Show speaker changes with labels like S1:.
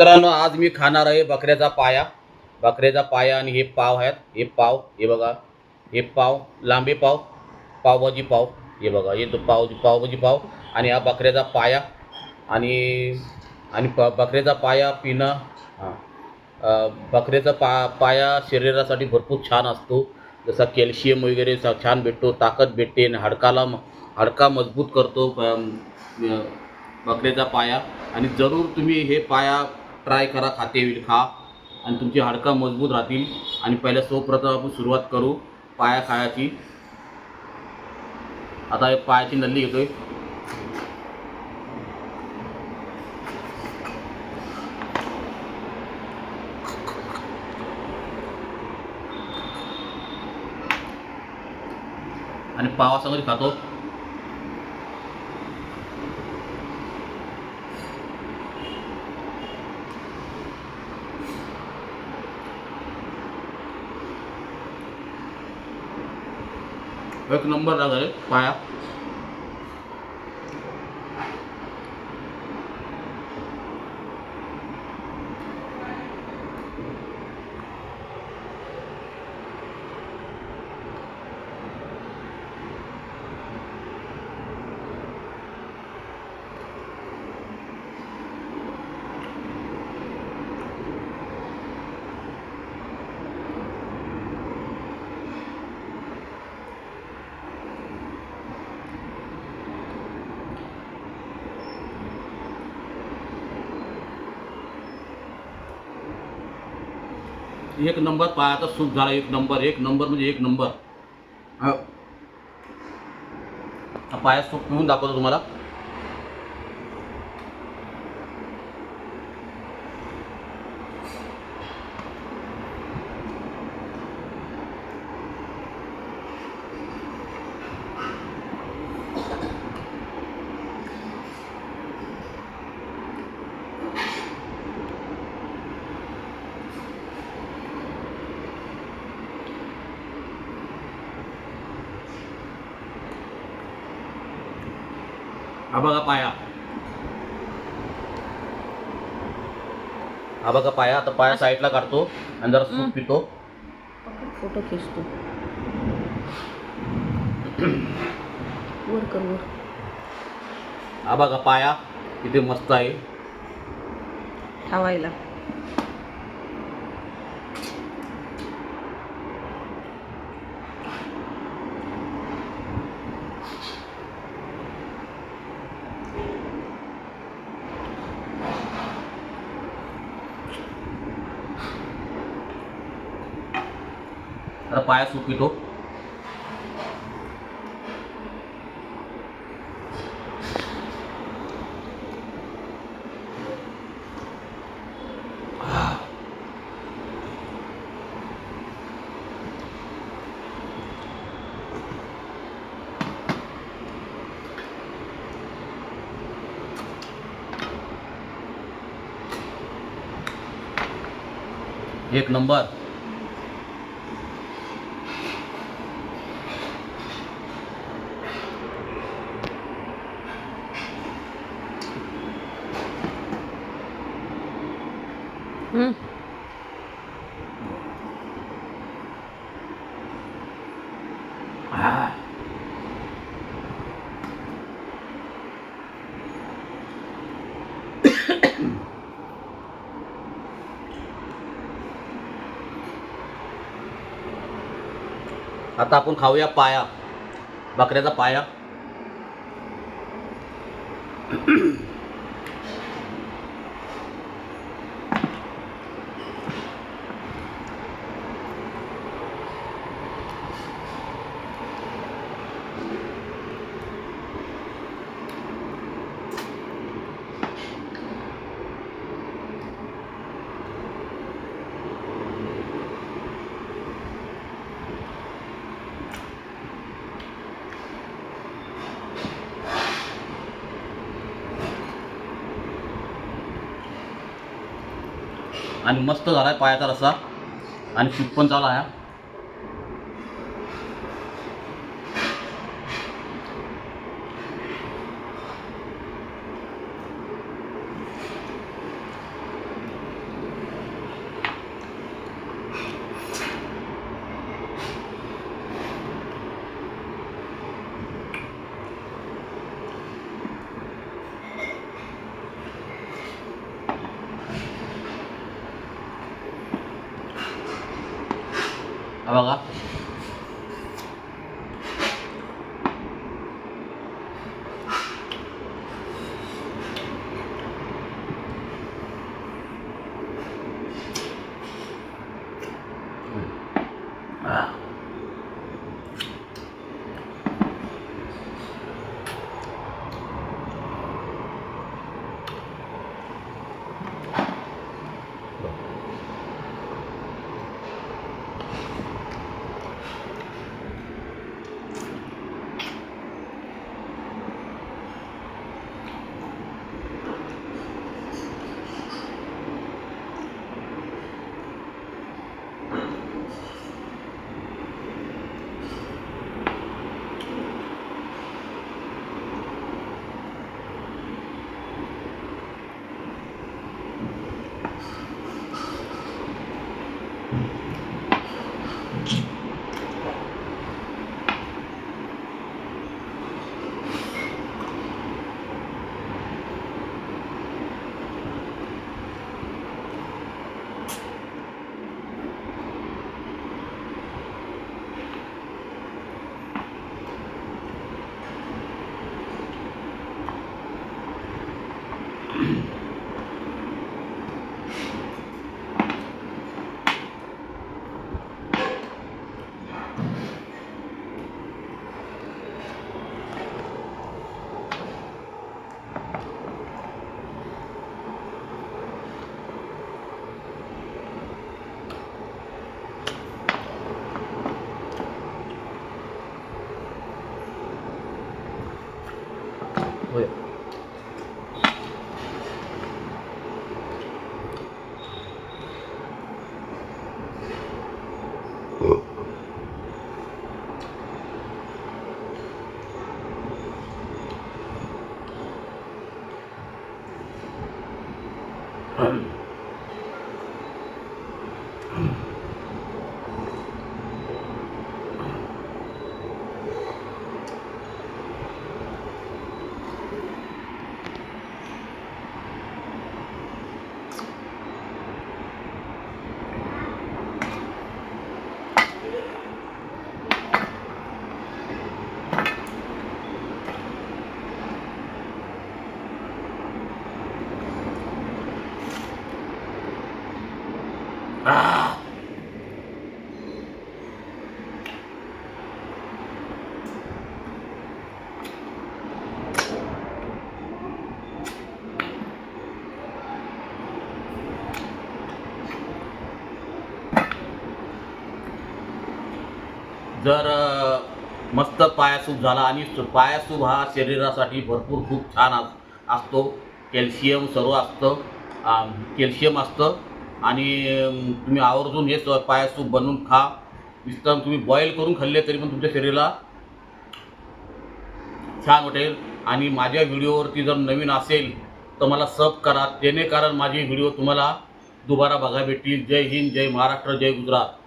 S1: मित्रांनो आज मी खाणार आहे बकऱ्याचा पाया. बकऱ्याचा पाया आणि हे पाव आहेत. हे पाव हे बघा. हे पाव लांबे पाव पावभाजी पाव. हे बघा हे तो पाव पावभाजी पाव आणि हा बकऱ्याचा पाया. आणि आणि प बकऱ्याचा पाया पिणं हां. बकऱ्याचा पा पाया शरीरासाठी भरपूर छान असतो. जसा कॅल्शियम वगैरे स- छान भेटतो ताकद भेटते आणि हाडकाला म- हाडका मजबूत करतो बकऱ्याचा पाया. आणि जरूर तुम्ही हे पाया ट्राय करा खाते होईल खा. आणि तुमची हाडकं मजबूत राहतील. आणि पहिल्या सर्वप्रथम आपण सुरुवात करू पाया खायची. आता एक पायाची नल्ली घेतोय. आणि पावासंगत खातो. एक नंबर लागले पाया. एक नंबर पायाचा सूप झाला एक नंबर एक नंबर म्हणजे एक नंबर. पायात पाया सूप पिऊन दाखवतो तुम्हाला. हा बघा पाया हा बघा पाया आता पाया साईडला काढतो आणि जरा सूप पितो
S2: फोटो खिचतो वर कर वर
S1: हा बघा पाया किती मस्त आहे
S2: ठेवायला
S1: आता पाया सूप पितो एक नंबर। आता आपण खाऊया पाया. बकऱ्याचा पाया. आणि मस्त झाला आहे पायाचा रस्सा आणि सूप पण चालू आहे. हा बघा Ah. Um जर मस्त पायासूप झाला आणि पायासूप हा शरीरासाठी भरपूर खूप छान असतो. कॅल्शियम सर्व असतं. कॅल्शियम असतं. आणि तुम्ही आवर्जून हे स- पायासूप बनवून खा. विस्तार तुम्ही बॉईल करून खाल्ले तरी पण तुमच्या शरीराला छान वाटेल. आणि माझ्या व्हिडिओवरती जर नवीन असेल तर मला सब करा. जेणेकरून माझे व्हिडिओ तुम्हाला दुबारा बघा भेटतील. जय हिंद जय महाराष्ट्र जय गुजरात.